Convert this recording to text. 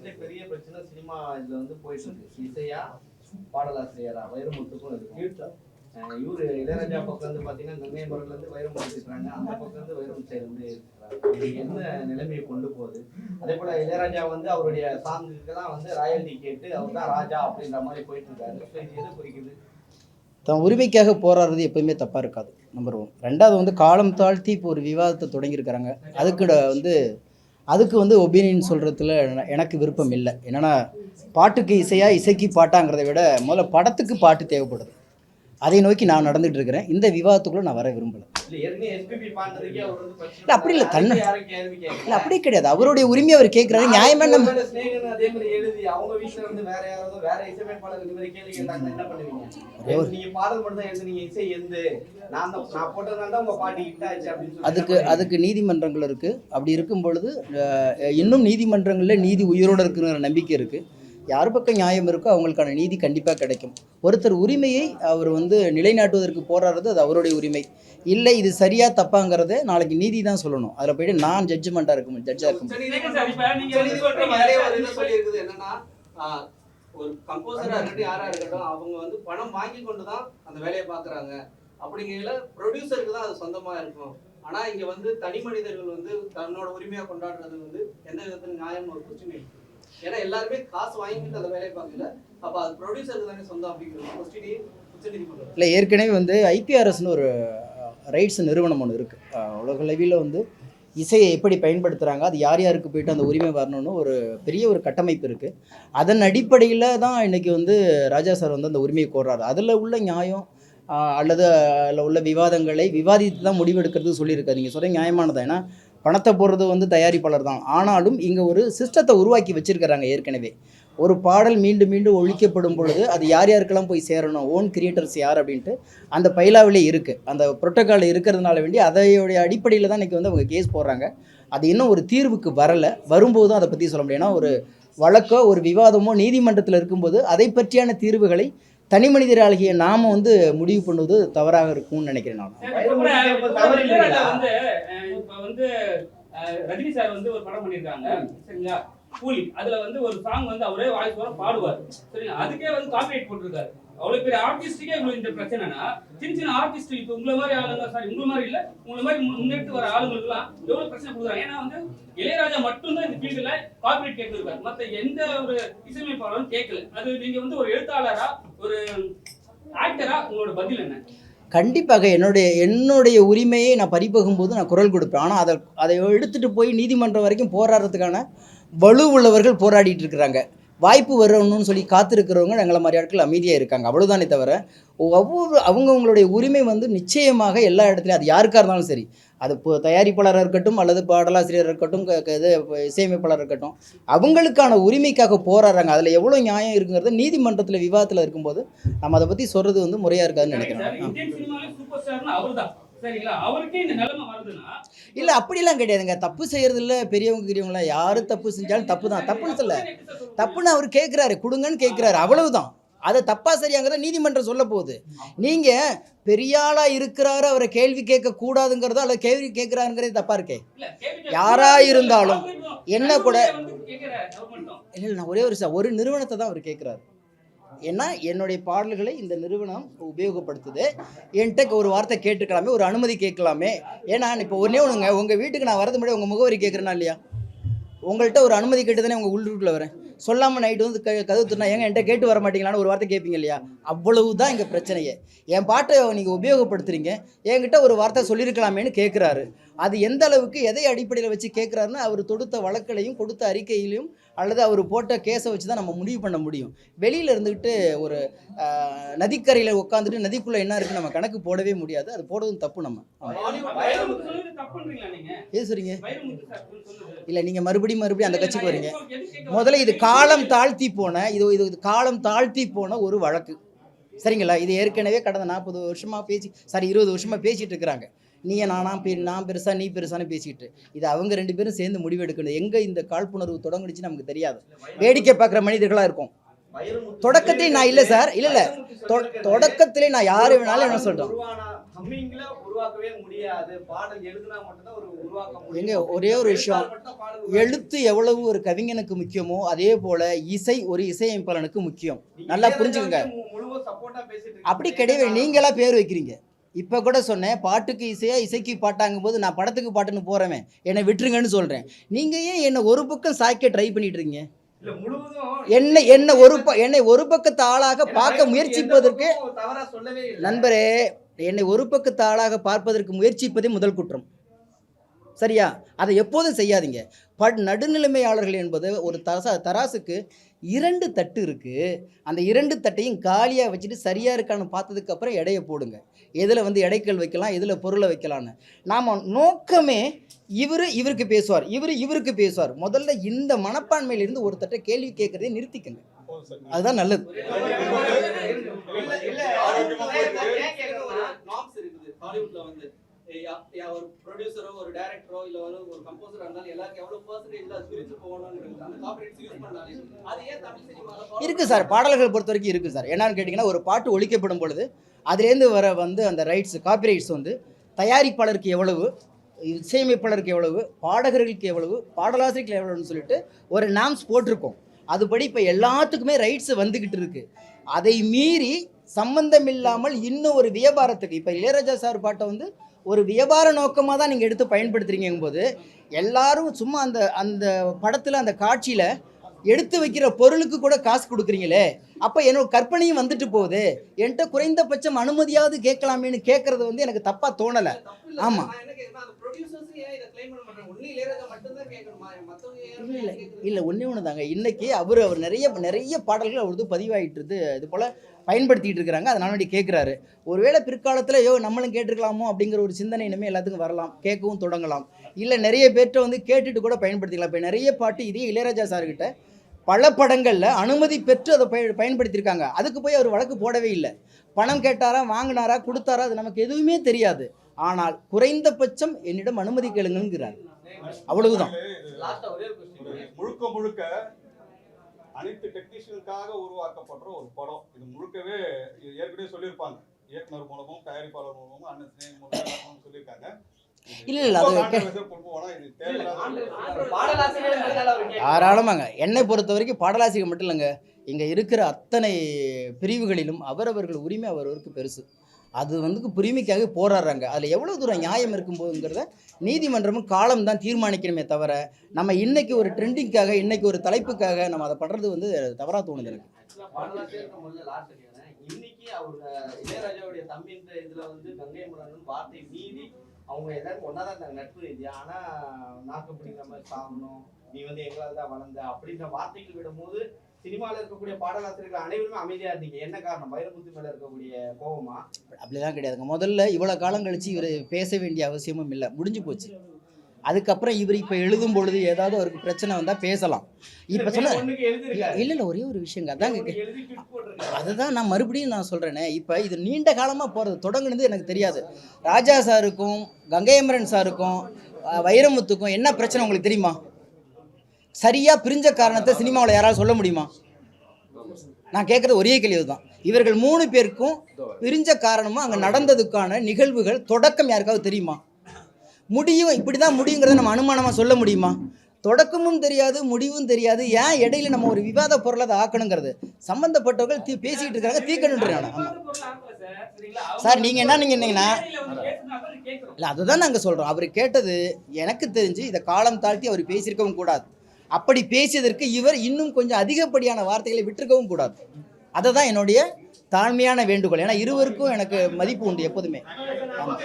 இருக்கிறதே பெரிய பிரச்சனை சினிமா இதுல வந்து போயிட்டு இருக்கு. இசையா பாடலாசிரியரா வைரமுத்துக்கும் இருக்கு. இவரு இளையராஜா பக்கம் வந்து பாத்தீங்கன்னா கங்கை மரத்துல இருந்து வைரமுத்து இருக்கிறாங்க அந்த பக்கம் வந்து இருக்கிறாங்க. இது என்ன நிலைமையை கொண்டு போகுது? அதே போல இளையராஜா வந்து அவருடைய சாங்குக்கு தான் வந்து ராயல்டி கேட்டு அவர் தான் ராஜா அப்படின்ற மாதிரி போயிட்டு இருக்காரு. இது எது குறிக்குது? தன் உரிமைக்காக போராடுறது எப்பயுமே தப்பாக இருக்காது. நம்பர் ஒன் ரெண்டாவது வந்து காலம் தாழ்த்தி இப்போ ஒரு விவாதத்தை தொடங்கியிருக்கிறாங்க. அதுக்கு வந்து அதுக்கு வந்து ஒப்பீனியன் சொல்கிறதுல எனக்கு விருப்பம் இல்லை. என்னென்னா பாட்டுக்கு இசையாக இசைக்கு பாட்டாங்கிறத விட முதல்ல படத்துக்கு பாட்டு தேவைப்படுது. அதை நோக்கி நான் நடந்துட்டு இருக்கிறேன் இந்த விவாதத்துக்குள்ளே நான் வர விரும்பலை. இல்ல அப்படி இல்ல, தன்னை- இல்லை கேட்கல. அப்படி கிடையாது. அவருடைய உரிமையை அவர் கேட்குறாரு. நியாயமான நம்ம அதுக்கு? அதுக்கு நீதிமன்றங்கள் இருக்குது அப்படி இருக்கும் பொழுது இன்னும் நீதிமன்றங்களில் நீதி உயிரோடு இருக்குங்கிற நம்பிக்கை இருக்குது யார் பக்கம் நியாயம் இருக்கோ அவங்களுக்கான நீதி கண்டிப்பாக கிடைக்கும். ஒருத்தர் உரிமையை அவர் வந்து நிலைநாட்டுவதற்கு போராடுறது அது அவருடைய உரிமை. இல்லை இது சரியா தப்பாங்கிறத நாளைக்கு நீதி தான் சொல்லணும். அதில் போயிட்டு நான் ஜட்ஜ்மெண்ட்டாக இருக்க ஜட்ஜாக இருக்க முடியும் சரிங்க சார், இப்ப நீங்க வந்து உச்சநீதிமன்றம் சொல்றீங்க, நிறைய ஒரு இது சொல்லியிருக்குது என்னன்னா ஆஹ், ஒரு கம்போசரா இருக்கட்டும் யாரா இருக்கட்டும் அவங்க வந்து பணம் வாங்கி கொண்டு தான் அந்த வேலையை பாக்குறாங்க அப்படிங்கையில ப்ரொடியூசருக்கு தான் அது சொந்தமா இருக்கும். ஆனா இங்க வந்து தனி மனிதர்கள் வந்து தன்னோட உரிமையா கொண்டாடுறது வந்து எந்த விதத்துல நியாயம் ஒரு இருக்கு ஏன்னா எல்லாருமே காசு வாங்கிட்டு அந்த வேலையை பார்க்கல அப்ப அது ப்ரொடியூசருக்கு தானே சொந்தம் அப்படிங்கிறது உச்சநீதிமன்றம் இல்லை ஏற்கனவே வந்து ஐபிஆர்எஸ்னு ஒரு ரைட்ஸ் நிறுவனம் ஒன்று இருக்குது உலகளவில் வந்து இசையை எப்படி பயன்படுத்துகிறாங்க அது யார் யாருக்கு போயிட்டு அந்த உரிமை வரணும்னு ஒரு பெரிய ஒரு கட்டமைப்பு இருக்குது அதன் அடிப்படையில் தான் இன்றைக்கி வந்து ராஜா சார் வந்து அந்த உரிமையை கோர்றாரு. அதில் உள்ள நியாயம் அல்லது அதில் உள்ள விவாதங்களை விவாதித்து தான் முடிவெடுக்கிறது சொல்லியிருக்காரு. நீங்கள் சொல்கிற நியாயமானது? ஏன்னா பணத்தை போடுறது வந்து தயாரிப்பாளர் தான். ஆனாலும் இங்கே ஒரு சிஸ்டத்தை உருவாக்கி வச்சிருக்கிறாங்க ஏற்கனவே. ஒரு பாடல் மீண்டும் மீண்டும் ஒழிக்கப்படும் பொழுது அது யார் யாருக்கெல்லாம் போய் சேரணும்? ஓன் கிரியேட்டர்ஸ் யார் அப்படின்ட்டு அந்த பைலாவிலே இருக்குது அந்த புரோட்டோக்கால் இருக்கிறதுனால வேண்டி அதையோடைய அடிப்படையில் தான் இன்றைக்கி வந்து அவங்க கேஸ் போடுறாங்க. அது இன்னும் ஒரு தீர்வுக்கு வரலை. வரும்போது அதை பற்றி சொல்ல முடியும். ஏன்னா ஒரு வழக்கோ ஒரு விவாதமோ நீதிமன்றத்தில் இருக்கும்போது அதை பற்றியான தீர்வுகளை தனி மனிதராகிய நாம வந்து முடிவு பண்ணுவது தவறாக இருக்கும்னு நினைக்கிறேன் நான். வந்து ரஜினி சார் வந்து ஒரு படம் பண்ணிருக்காங்க சரிங்களா? கூலி. அதுல வந்து ஒரு சாங் வந்து அவரே வாய்ஸ் வர பாடுவார் சரிங்களா? அதுக்கே வந்து காப்பிரைட் போட்டிருக்காரு. அவ்வளவு பெரிய ஆர்டிஸ்டுக்கே இவ்வளவு இந்த பிரச்சனைனா சின்ன சின்ன ஆர்டிஸ்ட் இப்ப உங்களை மாதிரி ஆளுங்க சாரி உங்களை மாதிரி இல்ல உங்களை மாதிரி முன்- முன்னெடுத்து வர ஆளுங்களுக்குலாம் எவ்வளவு பிரச்சனை கொடுக்குறாங்க? ஏன்னா வந்து இளையராஜா மட்டும்தான் இந்த ஃபீல்டுல காப்பிரைட் கேட்டிருக்காரு. மத்த எந்த ஒரு இசையமைப்பாளரும் கேட்கல. அது நீங்க வந்து ஒரு எழுத்தாளரா ஒரு ஆக்டரா உங்களோட பதில் என்ன? கண்டிப்பாக என்னுடைய என்னுடைய உரிமையை நான் பறிபோகும்போது நான் குரல் கொடுப்பேன். ஆனால் அதை அதை எடுத்துகிட்டு போய் நீதிமன்றம் வரைக்கும் போராடுறதுக்கான வலு உள்ளவர்கள் போராடிட்டு இருக்கிறாங்க. வாய்ப்பு வரணும்னு சொல்லி காத்திருக்கிறவங்க எங்களை மாதிரி ஆட்கள் அமைதியாக இருக்காங்க. அவ்வளோதானே தவிர ஒவ்வொரு அவங்கவுங்களுடைய உரிமை வந்து நிச்சயமாக எல்லா இடத்துலையும் அது யாருக்காக இருந்தாலும் சரி அது இப்போ தயாரிப்பாளராக இருக்கட்டும் அல்லது பாடலாசிரியராக இருக்கட்டும் இது இசையமைப்பாளராக இருக்கட்டும் அவங்களுக்கான உரிமைக்காக போராடுறாங்க. அதில் எவ்வளோ நியாயம் இருக்குங்கிறத நீதிமன்றத்தில் விவாதத்தில் இருக்கும்போது நம்ம அதை பற்றி சொல்கிறது வந்து முறையாக இருக்காதுன்னு நினைக்கிறேன். இல்லை அப்படிலாம் கிடையாதுங்க. தப்பு செய்யறதில்ல பெரியவங்க பெரியவங்கள யாரு தப்பு செஞ்சாலும் தப்பு தான் தப்புன்னு சொல்ல தப்புன்னு அவர் கேட்குறாரு கொடுங்கன்னு கேட்குறாரு அவ்வளவுதான். அதை தப்பா சரியாங்கிறத நீதிமன்றம் சொல்ல போகுது. நீங்க பெரிய ஆளா இருக்கிறாரு அவரை கேள்வி கேட்க கூடாதுங்கிறதோ அல்லது கேள்வி கேட்கிறாருங்கிறது தப்பா இருக்கே? யாரா. இருந்தாலும் என்ன கூட-. இல்லை நான் ஒரே ஒரு ஒரு நிறுவனத்தை தான் அவர் கேட்குறாரு. ஏன்னா என்னுடைய பாடல்களை இந்த நிறுவனம் உபயோகப்படுத்துது. என்கிட்ட ஒரு வார்த்தை கேட்டுக்கலாமே ஒரு அனுமதி கேட்கலாமே. ஏன்னா இப்போ ஒன்றே ஒன்றுங்க உங்கள் வீட்டுக்கு நான் வரது முன்னாடி உங்கள் முகவரி கேட்குறேனா இல்லையா? உங்கள்கிட்ட ஒரு அனுமதி கேட்டு தானே உங்கள் உள்ளூரில் வரேன்? சொல்லாமல் நைட்டு வந்து க கதவு திறனா ஏங்க என்கிட்ட கேட்டு வர மாட்டீங்களான்னு ஒரு வார்த்தை கேட்பீங்க இல்லையா? அவ்வளவு தான் எங்கள் பிரச்சனையே. என் பாட்டை நீங்கள் உபயோகப்படுத்துறீங்க. என்கிட்ட ஒரு வார்த்தை சொல்லியிருக்கலாமேன்னு கேட்குறாரு அது எந்த அளவுக்கு எதை அடிப்படையில் வச்சு கேட்குறாருன்னு அவர் தொடுத்த வழக்கிலையும் கொடுத்த அறிக்கையிலையும் அல்லது அவர் போட்ட கேஸை வச்சு தான் நம்ம முடிவு பண்ண முடியும். வெளியில் இருந்துக்கிட்டு ஒரு ஆஹ், நதிக்கரையில் உட்காந்துட்டு நதிக்குள்ளே என்ன இருக்குன்னு நம்ம கணக்கு போடவே முடியாது. அது போடுறதும் தப்பு நம்ம. வைரமுத்து சொன்னது நீங்க? பேசுறீங்க இல்லை நீங்கள் மறுபடியும் மறுபடியும் அந்த கட்சிக்கு வரீங்க. முதல்ல இது காலம் தாழ்த்தி போன இது இது காலம் தாழ்த்தி போன ஒரு வழக்கு. சரிங்களா? இது ஏற்கனவே கடந்த நாற்பது வருஷமாக பேசி சாரி இருபது வருஷமாக பேசிட்டு இருக்கிறாங்க. நீ நானா பெரிய நான் பெருசா நீ பெருசான்னு பேசிக்கிட்டு. இது அவங்க ரெண்டு பேரும் சேர்ந்து முடிவெடுக்கணும். எங்கே இந்த காழ்ப்புணர்வு தொடங்குனுச்சு நமக்கு தெரியாது. வேடிக்கை பார்க்குற மனிதர்களாக இருக்கும். தொடக்கத்திலே நான் இல்லை சார் இல்லை இல்லை. தொடக்கத்திலே நான் யார் வேணாலும் என்ன சொல்றேன் எங்க ஒரே ஒரு விஷயம் எழுத்து எவ்வளவு ஒரு கவிஞனுக்கு முக்கியமோ அதே போல இசை ஒரு இசையமைப்பாளனுக்கு முக்கியம். நல்லா புரிஞ்சுக்கோங்க. அப்படி கிடையவே நீங்களா பேர் வைக்கிறீங்க. இப்போ கூட சொன்னேன் பாட்டுக்கு இசையா இசைக்கு பாட்டாங்கும் போது நான் படத்துக்கு பாட்டுன்னு போறவன். என்னை விட்டுருங்கன்னு சொல்றேன். நீங்க ஏன் என்னை ஒரு பக்கம் சாய்க்க ட்ரை பண்ணிட்டு இருக்கீங்க என்னை என்ன ஒரு ப என்னை ஒரு பக்கத்து ஆளாக பார்க்க முயற்சிப்பதற்கு நண்பரே என்னை ஒரு பக்கத்து ஆளாக பார்ப்பதற்கு முயற்சிப்பதே முதல் குற்றம். சரியா? அதை எப்போதும் செய்யாதீங்க. பட் நடுநிலைமையாளர்கள் என்பது ஒரு தரசா தராசுக்கு இரண்டு தட்டு இருக்குது அந்த இரண்டு தட்டையும் காலியாக வச்சுட்டு சரியாக இருக்கான்னு பார்த்ததுக்கப்புறம் எடையை போடுங்க. எதில் வந்து எடைக்கல் வைக்கலாம் எதில் பொருளை வைக்கலான்னு நாம் நோக்கமே இவர் இவருக்கு பேசுவார் இவர் இவருக்கு பேசுவார். முதல்ல இந்த மனப்பான்மையிலிருந்து ஒரு தட்டை கேள்வி கேட்குறதே நிறுத்திக்கங்க. அதுதான் நல்லது. ஹாலிவுட்ல வந்து ஒரு ப்ரொடியூசரோ ஒரு டைரக்டரோ இல்ல ஒரு ஒரு கம்போசரா இருந்தாலும் எல்லாருக்கும் எவ்வளவு பர்சன்டேஜ்ல பிரிச்சு போகணும்னு அந்த காப்பரேட்ஸ் யூஸ் பண்ணாலே அது ஏன் தமிழ் சினிமால இருக்குது சார் பாடல்கள் பொறுத்த வரைக்கும் இருக்குது சார். என்னன்னு கேட்டிங்கன்னா ஒரு பாட்டு ஒழிக்கப்படும் பொழுது அதுலேருந்து வர வந்து அந்த ரைட்ஸ் காப்பிரைட்ஸ் வந்து தயாரிப்பாளருக்கு எவ்வளவு இசையமைப்பாளருக்கு எவ்வளவு பாடகர்களுக்கு எவ்வளவு பாடலாசிரியர்கள் எவ்வளவுன்னு சொல்லிட்டு ஒரு நாம்ஸ் போட்டிருக்கோம். அதுபடி இப்போ எல்லாத்துக்குமே ரைட்ஸ் வந்துக்கிட்டு இருக்கு. அதை மீறி சம்பந்தம் இல்லாமல் இன்னும் ஒரு வியாபாரத்துக்கு இப்போ இளையராஜா சார் பாட்டை வந்து ஒரு வியாபார நோக்கமாக தான் நீங்கள் எடுத்து பயன்படுத்துறீங்கும் போது எல்லாரும் சும்மா அந்த அந்த படத்தில் அந்த காட்சியில் எடுத்து வைக்கிற பொருளுக்கு கூட காசு கொடுக்குறீங்களே அப்போ என்னோட கற்பனையும் வந்துட்டு போகுது. என்கிட்ட குறைந்தபட்சம் அனுமதியாவது கேட்கலாமேன்னு கேட்குறது வந்து எனக்கு தப்பாக தோணலை. ஆமாம் இல்ல இல்லை. ஒன்றே ஒன்று தாங்க இன்றைக்கி அவர் அவர் நிறைய நிறைய பாடல்கள் அவரது பதிவாயிட்டுருது இது போல் பயன்படுத்திட்டு இருக்கிறாங்க. அதனால வேண்டி கேட்குறாரு. ஒருவேளை பிற்காலத்தில் ஐயோ நம்மளும் கேட்டிருக்கலாமோ அப்படிங்கிற ஒரு சிந்தனை இனிமேல் எல்லாத்துக்கும் வரலாம். கேட்கவும் தொடங்கலாம். இல்லை நிறைய பேர்கிட்ட வந்து கேட்டுட்டு கூட பயன்படுத்திக்கலாம். இப்போ நிறைய பாட்டு இதே இளையராஜா சார்கிட்ட பல படங்களில் அனுமதி பெற்று அதை பய பயன்படுத்தியிருக்காங்க. அதுக்கு போய் அவர் வழக்கு போடவே இல்லை. பணம் கேட்டாரா வாங்கினாரா கொடுத்தாரா அது நமக்கு எதுவுமே தெரியாது. ஆனால் குறைந்தபட்சம் என்னிடம் அனுமதி கேளுங்கிறார் அவ்வளவுதான். லாஸ்டா ஒரே ஒரு ஒரு கொஸ்டின் முழுக்க முழுக்க அனைத்து டெக்னீஷியனுக்காக உருவாக்கப்படுற ஒரு படம். இது முழுக்கவே ஏற்கனவே சொல்லியிருப்பாங்க. இயக்குனர் மூலமும் தயாரிப்பாளர் மூலமும் அண்ணன் மூலமும் சொல்லியிருக்காங்க. இல்ல, இல்ல, அது. தாராளமாங்க. என்னை பொறுத்த வரைக்கும் பாடலாசிரியர் மட்டும் இல்லைங்க. இங்கே இருக்கிற அத்தனை பிரிவுகளிலும் அவரவர்கள் உரிமை அவரவருக்கு பெருசு. அது வந்து உரிமைக்காக போராடுறாங்க. அதில் எவ்வளோ தூரம் நியாயம் இருக்கும்போதுங்கிறத நீதிமன்றமும் காலம் தான் தீர்மானிக்கணுமே தவிர நம்ம இன்னைக்கு ஒரு ட்ரெண்டிங்காக இன்னைக்கு ஒரு தலைப்புக்காக நம்ம அதை பண்ணுறது வந்து தவறாக தோணுது எனக்கு. இன்னைக்கு அவர் இளையராஜாவுடைய தம்பின்ற இதுல வந்து கங்கை வார்த்தை மீறி அவங்க எல்லாரும் இருந்தாங்க நட்பு ரீதியா. ஆனா நாக்கு பிடிக்கிற மாதிரி நீ வந்து எங்களால் தான் வளர்ந்த அப்படின்ற வார்த்தைகள் விடும்போது சினிமால இருக்கக்கூடிய பாடலாசிரியர்கள் அனைவருமே அமைதியா இருந்தீங்க. என்ன காரணம்? வைரமுத்து மேல இருக்கக்கூடிய கோபமா அப்படிலாம் கிடையாதுங்க. முதல்ல இவ்வளோ காலம் கழிச்சு இவர் பேச வேண்டிய அவசியமும் இல்லை. முடிஞ்சு போச்சு. அதுக்கப்புறம் இவர் இப்போ எழுதும் பொழுது ஏதாவது அவருக்கு பிரச்சனை வந்தால் பேசலாம். இப்போ எழுதிருக்காரு. இல்லை இல்லை ஒரே ஒரு விஷயங்க. அதாங்க. அதுதான் நான் மறுபடியும் நான் சொல்கிறேனே இப்போ இது நீண்ட காலமாக போகிறது தொடங்குனது எனக்கு தெரியாது. ராஜா சாருக்கும் கங்கையமரன் சாருக்கும் வைரமுத்துக்கும் என்ன பிரச்சனை உங்களுக்கு தெரியுமா? சரியாக பிரிஞ்ச காரணத்தை சினிமாவில் யாராவது சொல்ல முடியுமா? நான் கேட்குறது ஒரே கேள்வி தான் இவர்கள் மூணு பேருக்கும் பிரிஞ்ச காரணமும் அங்கே நடந்ததுக்கான நிகழ்வுகள் தொடக்கம் யாருக்காவது தெரியுமா? முடியும் இப்படி தான் முடியுங்கிறத நம்ம அனுமானமாக சொல்ல முடியுமா? தொடக்கமும் தெரியாது முடிவும் தெரியாது. ஏன் இடையில நம்ம ஒரு விவாத பொருளை அதை ஆக்கணுங்கிறது? சம்பந்தப்பட்டவர்கள் தீ பேசிக்கிட்டு இருக்காங்க தீக்கணுன்றாங்க ஆமாம் சார், நீங்கள் என்ன நீங்கள் கேட்கிறோம் இல்லை அதுதான் நாங்கள் சொல்கிறோம் அவர் கேட்டது எனக்கு தெரிஞ்சு இதை காலம் தாழ்த்தி அவர் பேசியிருக்கவும் கூடாது. அப்படி பேசியதற்கு இவர் இன்னும் கொஞ்சம் அதிகப்படியான வார்த்தைகளை விட்டுருக்கவும் கூடாது. அதை தான் என்னுடைய தாழ்மையான வேண்டுகோள். ஏன்னா இருவருக்கும் எனக்கு மதிப்பு உண்டு எப்போதுமே. ஆமாம்